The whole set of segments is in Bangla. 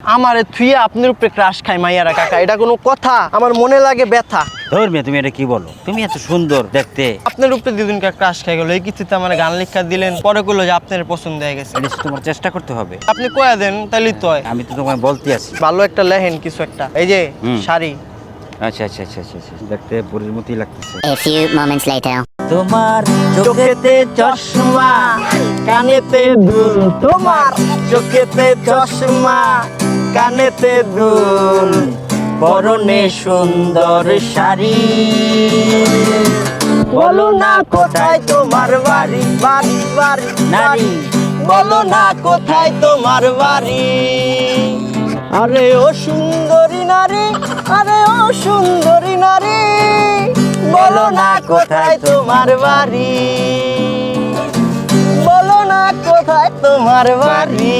আমারে থুয়ে আপনার উপরে ক্রাশ খাই মাইয়ারা কাকা এটা কোনো কথা আমার মনে লাগে ব্যথা। ধর তুমি এটা কি বলো? তুমি এত সুন্দর দেখতে। আপনার উপরে দুদিনকার ক্রাশ খাই গেল এই কিছুতে আমার গান লেখা দিলেন পরে করল যে আপনার পছন্দ হয়ে গেছে। এটা তোমার চেষ্টা করতে হবে। আপনি কয়া দেন তাহলে তো হয়। আমি তো তোমায় বলতে আছি। ভালো একটা লেহেন কিছু একটা এই যে হুম। শাড়ি। আচ্ছা আচ্ছা আচ্ছা আচ্ছা আচ্ছা। দেখতে পরীর মতোই লাগতেছে। A few moments later. তোমার চোখেতে চশমা কানেতে দুল। তোমার চোখেতে চশমা কানেতে দুল, পরনে সুন্দর শাড়ি। বলো না কোথায় তোমার বাড়ি বাড়ি বাড়ি নারী বলো না কোথায় তোমার বাড়ি। আরে ও সুন্দরী নারী, আরে ও সুন্দরী নারী। বলো না কোথায় তোমার বাড়ি। বলো না কোথায় তোমার বাড়ি।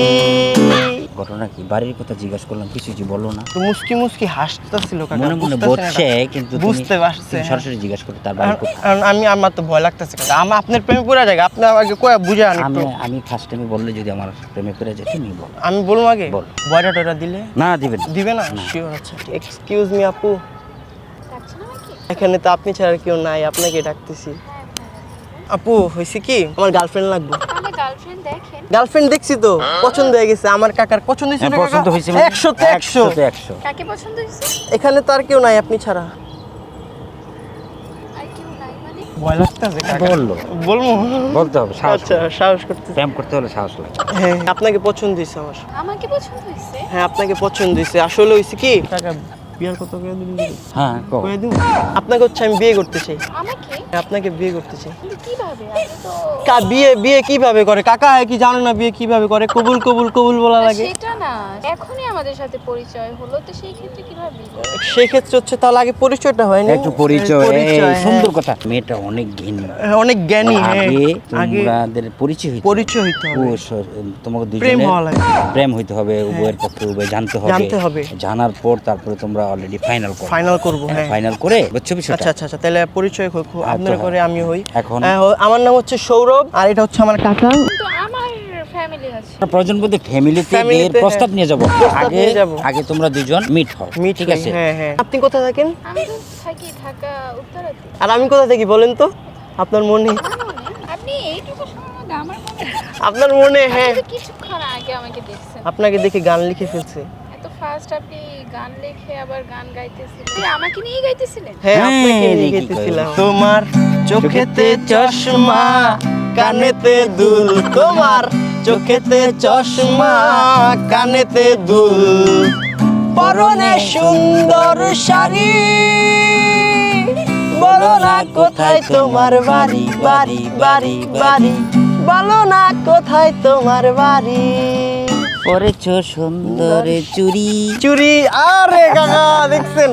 ঘটনা কি? বাড়ির কথা জিজ্ঞাসা করলাম কিছু কি বলো না? তো মুস্কি মুস্কি হাসতেছিল কাকা মনে মনে বলছে কিন্তু বুঝতে পারছে। সরাসরি জিজ্ঞাসা করতে তার বাড়ি কোথায় আমি আমার তো ভয় লাগতেছে কাকা। আমি আপনার প্রেমে পড়ে যাই আপনি আমাকে কয়ে বুঝান আমি আমি ফার্স্ট টাইমে বললে যদি আমার প্রেমে পড়ে যায় তুমি বলো। আমি বলব আগে? বল। বয়টা টয়টা দিলে? না দিবেন দিবে না? শিওর আচ্ছা এক্সকিউজ মি আপু। এখানে তো আপনি ছাড়া আর কেউ নাই আপনাকে ডাকতেছি। আপু হয়েছে কি? আমার গার্লফ্রেন্ড লাগবে। গার্লফ্রেন্ড দেখেন। গার্লফ্রেন্ড দেখছি তো পছন্দ হয়ে গেছে। আমার কাকার পছন্দ হয়েছে হ্যাঁ, পছন্দ হয়েছে মানে- একশো তো একশো। একশোতে একশো। কাকে পছন্দ হয়েছে? এখানে তো আর কেউ নাই আপনি ছাড়া। মানে? ভয় লাগতেছে বলল। বলব। বলতে হবে সাহস আচ্ছা সাহস করতে প্রেম করতে হলে সাহস লাগে। হ্যাঁ আপনাকে পছন্দ হয়েছে আমার। আমাকে পছন্দ হয়েছে? হ্যাঁ আপনাকে পছন্দ হয়েছে। আসলে হয়েছে কি? কাকা বিয়ার দিন হ্যাঁ। করে দিন আপনাকে হচ্ছে আমি বিয়ে করতে চাই। আমাকে? আপনাকে বিয়ে করতে চাই। কীভাবে? কা বিয়ে বিয়ে কীভাবে করে? কাকা কি জানো না বিয়ে কীভাবে করে? কবুল কবুল কবুল বলা লাগে। সেটা না। এখনই আমাদের সাথে পরিচয় হলো তো সেই ক্ষেত্রে কীভাবে সেই ক্ষেত্রে হচ্ছে তাহলে আগে পরিচয়টা হয়নি একটু পরিচয় সুন্দর হ্যাঁ। কথা। মেয়েটা অনেক ঘিন হ্যাঁ, অনেক জ্ঞানী হ্যাঁ। আগে তোমাদের পরিচয় হইতে। পরিচয় হইতে হবে। তোমাকে প্রেম হওয়া লাগে। প্রেম হইতে হবে উভয়ের পক্ষে উভয় জানতে হবে। জানতে হবে। জানার পর তারপরে তোমরা অলরেডি ফাইনাল করো ফাইনাল করব হ্যাঁ ফাইনাল করে বুঝছ বিষয়টা? আচ্ছা আচ্ছা আচ্ছা তাহলে পরিচয় হ্যাঁ, আপনার করে আমি হই। এখন হ্যাঁ, আমার নাম হচ্ছে সৌরভ আর এটা হচ্ছে আমার কাকা। আমার ফ্যামিলি আছে। প্রয়োজন বলতে ফ্যামিলিতে বিয়ের প্রস্তাব নিয়ে যাব। আগে আগে তোমরা দুজন মিট হও মিট ঠিক আছে? হ্যাঁ হ্যাঁ। আপনি কোথায় থাকেন? আমি থাকি ঢাকা উত্তরাতে আর আমি কোথা থাকি বলেন তো? আপনার মনে আপনি এইটুকু সময় আমার মনে আপনার মনে হ্যাঁ। কিছুক্ষণ আগে আমাকে দেখছেন। আপনাকে দেখে গান লিখে ফেলছে। ফার্স্ট আপনি গান লেখে আবার গান গাইতেছিলেন। আমাকে নিয়ে গাইতেছিলেন? হ্যাঁ হ্যাঁ, আপনাকে কয়? তোমার চোখেতে চশমা কানেতে দুল। তোমার চোখেতে চশমা কানেতে দুল। পরনে সুন্দর শাড়ি বলো না কোথায় তোমার বাড়ি বাড়ি বাড়ি বাড়ি। বলো না কোথায় তোমার বাড়ি। পরেছো সুন্দর চুরি চুরি আরে কাকা দেখছেন?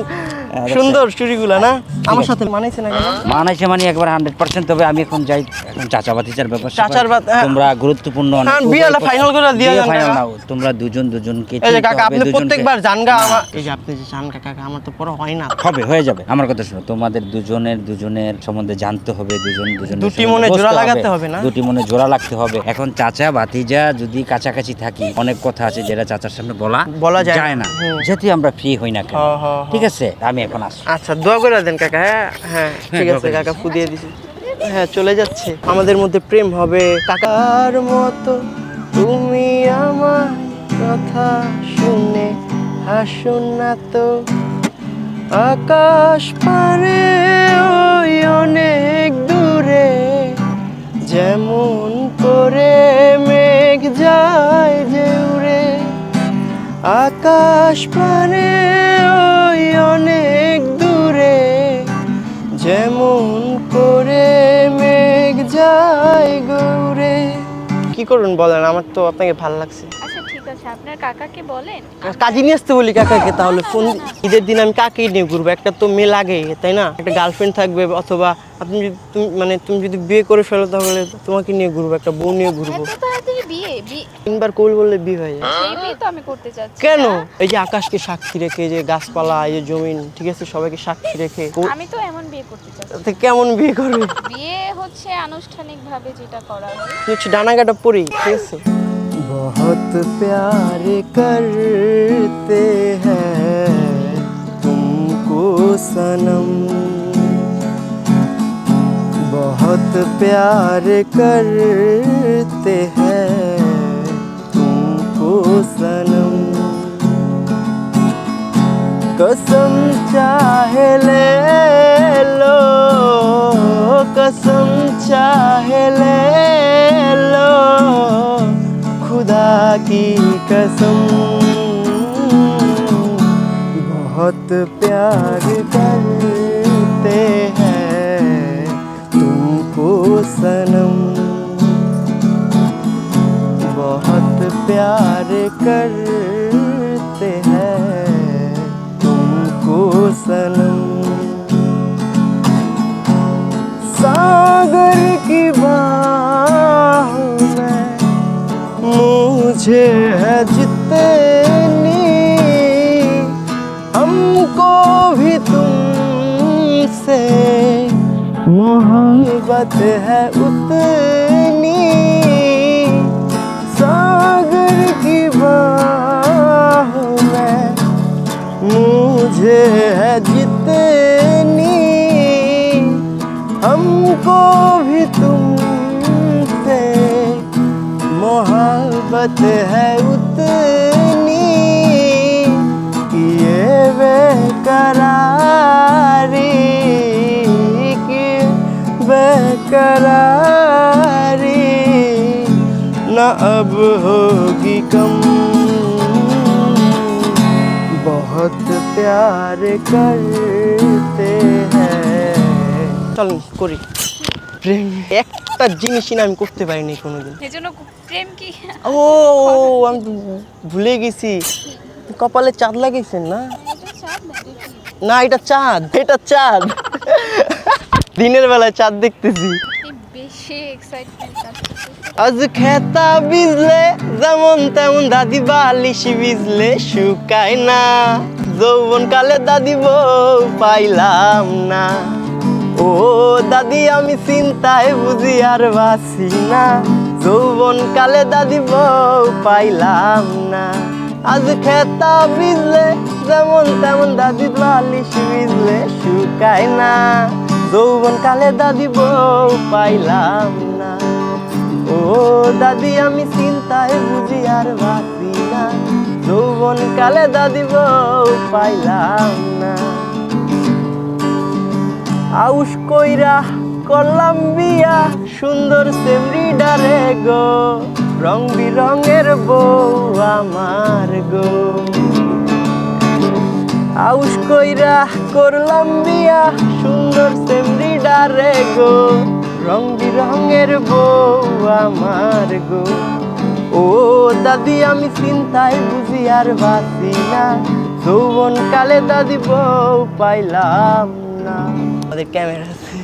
সুন্দর চুরিগুলা না? আমার সাথে মানাইছে না মানাইছে মানে একবার হান্ড্রেড পার্সেন্ট তবে আমি এখন যাই এখন চাচা বাতিচার ব্যাপার চাচার বাত- হ্যাঁ। তোমরা গুরুত্বপূর্ণ অনেক হ্যাঁ, পক্ষ- final করে দিয়ে নাও। তোমরা দুজন দুজনকে এই যে কাকা আপনি প্রত্যেকবার জানগা এই যে আপনি যে জান কাকা আমার তো পরে হয় না। হবে হয়ে যাবে আমার কথা শোনো তোমাদের দুজনের দুজনের সম্বন্ধে জানতে হবে দুজন দুজনের দুটি মনে জোড়া লাগাতে হবে। না? দুটি মনে জোড়া লাগতে হবে। এখন চাচা ভাতিজা যদি কাছাকাছি থাকি অনেক কথা আছে যেটা চাচার সামনে বলা বলা যায় না। যেহেতু আমরা ফ্রি হই না। ঠিক আছে? আমি এখন আসছি। আচ্ছা দোয়া করে দেন কাকা হ্যাঁ হ্যাঁ ঠিক আছে কাকা ফুদিয়ে দিছি। হ্যাঁ চলে যাচ্ছে। আমাদের মধ্যে প্রেম হবে। কাকার মতো তুমি আমার কথা শুনে হাসুন না তো। আকাশ পারে ওই অনেক দূরে যেমন করে মেঘ যায় যে উড়ে। আকাশ পানে ওই অনেক যেমন করে মেঘ যায় গৌরে। কি করুন বলেন আমার তো আপনাকে ভালো লাগছে। আচ্ছা ঠিক আছে আপনার কাকাকে বলেন। কাজে নিয়ে আসতে বলি কাকাকে তাহলে ফোন ঈদের দিন আমি কাকেই নিয়ে ঘুরবো? একটা তো মেয়ে লাগে তাই না? একটা গার্লফ্রেন্ড থাকবে অথবা আপনি যদি তুমি মানে তুমি যদি বিয়ে করে ফেলো তাহলে তোমাকে নিয়ে ঘুরবো একটা বউ নিয়ে ঘুরবো। এত তাড়াতাড়ি বিয়ে বিয়ে তিনবার কবুল বললে বিয়ে হয়ে যায় সেই বিয়ে তো আমি করতে চাচ্ছি কেন না। এই যে আকাশকে সাক্ষী রেখে যে গাছপালা এই যে জমিন ঠিক আছে সবাইকে সাক্ষী রেখে ও- আমি তো এমন বিয়ে করতে চাচ্ছি তাতে কেমন বিয়ে করবে বিয়ে হচ্ছে আনুষ্ঠানিকভাবে যেটা করা হয় তুই হচ্ছে ডানা কাটা পরি ঠিক আছে बहुत प्यार करते हैं तुमको सनम बहुत प्यार करते हैं तुमको सनम कसम चाहे ले लो, कसम चाहे ले लो। खुदा की कसम, बहुत प्यार करते हैं तुमको सनम। प्यार करते हैं तुमको सनम। सागर की बाहों में मुझे है जितनी, हमको भी तुमसे मोहब्बत है उतनी। है जितनी, हमको भी तुमसे मोहब्बत है उतनी, कि ये बेकरारी, की बेकरारी। न अब होगी कम प्यार करते हैं চল করি প্রেম একটা জিনিসই না আমি করতে পারিনি কোনোদিন এজন্য প্রেম কি ও আমি তো ভুলে গেছি কপালে চাঁদ লাগিয়েছেন না না এটা চাঁদ এটা চাঁদ দিনের বেলায় চাঁদ দেখতেছি এই বেশি এক্সাইটমেন্ট কাটতেছে আজ খেতা বিজলে যেমন তেমন দাদি বালিশ বিজলে শুকায় না যৌবন কালে দাদি বউ পাইলাম না। ও দাদি, আমি চিন্তায় বুঝি আর বাসি না। যৌবন কালে দাদি বউ পাইলাম না। আজ খেতা বিজলে যেমন তেমন দাদি বালিশ বিজলে শুকায় না। যৌবন কালে দাদি বউ পাইলাম না। ও দাদি, আমি চিন্তায় বুঝি আর বাঁচি না। যৌবন কালে দাদিব পাইলাম না। আউস কইরা করলাম বিয়া, সুন্দর সেমরি ডারে গো। রং বিরঙের বউ আমার গো। আউস কইরা করলাম বিয়া, সুন্দর সেমরি ডারে গো। রং বিরঙের বউ আমার গো। ও দাদি, আমি চিন্তায় বুঝি আর বাঁচি না। যৌবন কালে দাদি বউ পাইলাম না। আমাদের ক্যামেরা আছে।